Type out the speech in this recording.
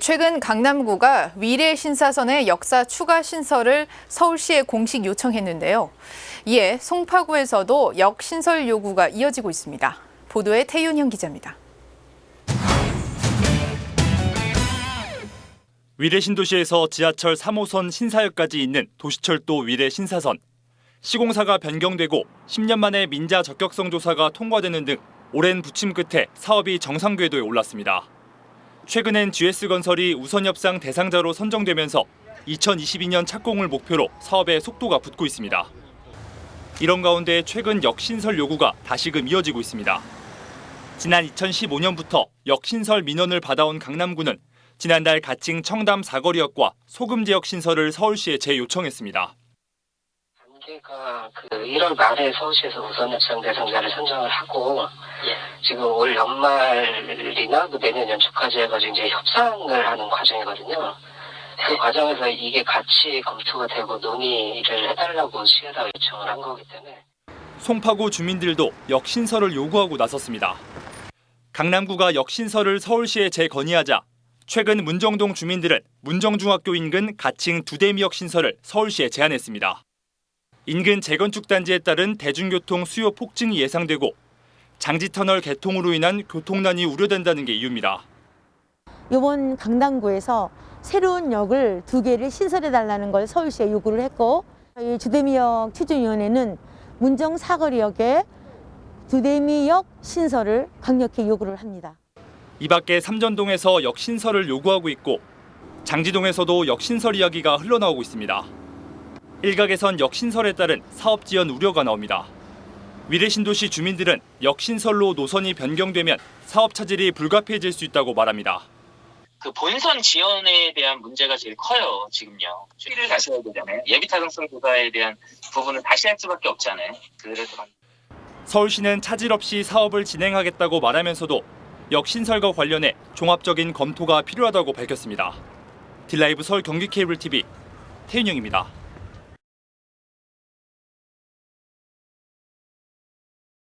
최근 강남구가 위례 신사선의 역사 추가 신설을 서울시에 공식 요청했는데요. 이에 송파구에서도 역 신설 요구가 이어지고 있습니다. 보도에 태윤형 기자입니다. 위례 신도시에서 지하철 3호선 신사역까지 있는 도시철도 위례 신사선. 시공사가 변경되고 10년 만에 민자 적격성 조사가 통과되는 등 오랜 부침 끝에 사업이 정상 궤도에 올랐습니다. 최근엔 GS건설이 우선 협상 대상자로 선정되면서 2022년 착공을 목표로 사업에 속도가 붙고 있습니다. 이런 가운데 최근 역신설 요구가 다시금 이어지고 있습니다. 지난 2015년부터 역신설 민원을 받아온 강남구는 지난달 가칭 청담 사거리역과 소금 지역 신설을 서울시에 재요청했습니다. 단계가 그 1월 말에 서울시에서 우선 협상 대상자를 선정을 하고 지금 올 연말이나 뭐 내년 연초까지 해가지고 이제 협상을 하는 과정이거든요. 그 과정에서 이게 같이 검토가 되고 논의를 해달라고 시에다 요청을 한 거기 때문에 송파구 주민들도 역신설을 요구하고 나섰습니다. 강남구가 역신설을 서울시에 재건의하자 최근 문정동 주민들은 문정중학교 인근 가칭 두대미역 신설을 서울시에 제안했습니다. 인근 재건축 단지에 따른 대중교통 수요 폭증이 예상되고 장지터널 개통으로 인한 교통난이 우려된다는 게 이유입니다. 이번 강남구에서 새로운 역을 두 개를 신설해 달라는 걸 서울시에 요구를 했고 이 주대미역 추진위원회는 문정 사거리역에 두대미역 신설을 강력히 요구를 합니다. 이 밖에 삼전동에서 역 신설을 요구하고 있고 장지동에서도 역 신설 이야기가 흘러나오고 있습니다. 일각에선 역신설에 따른 사업 지연 우려가 나옵니다. 위례 신도시 주민들은 역신설로 노선이 변경되면 사업 차질이 불가피해질 수 있다고 말합니다. 그 본선 지원에 대한 문제가 제일 커요, 지금요. 추이를 다시 해야 되잖아요. 예비 타당성 조사에 대한 부분은 다시 할 수밖에 없잖아요. 그래서 서울시는 차질 없이 사업을 진행하겠다고 말하면서도 역신설과 관련해 종합적인 검토가 필요하다고 밝혔습니다. 딜라이브 서울 경기 케이블 TV 태윤영입니다.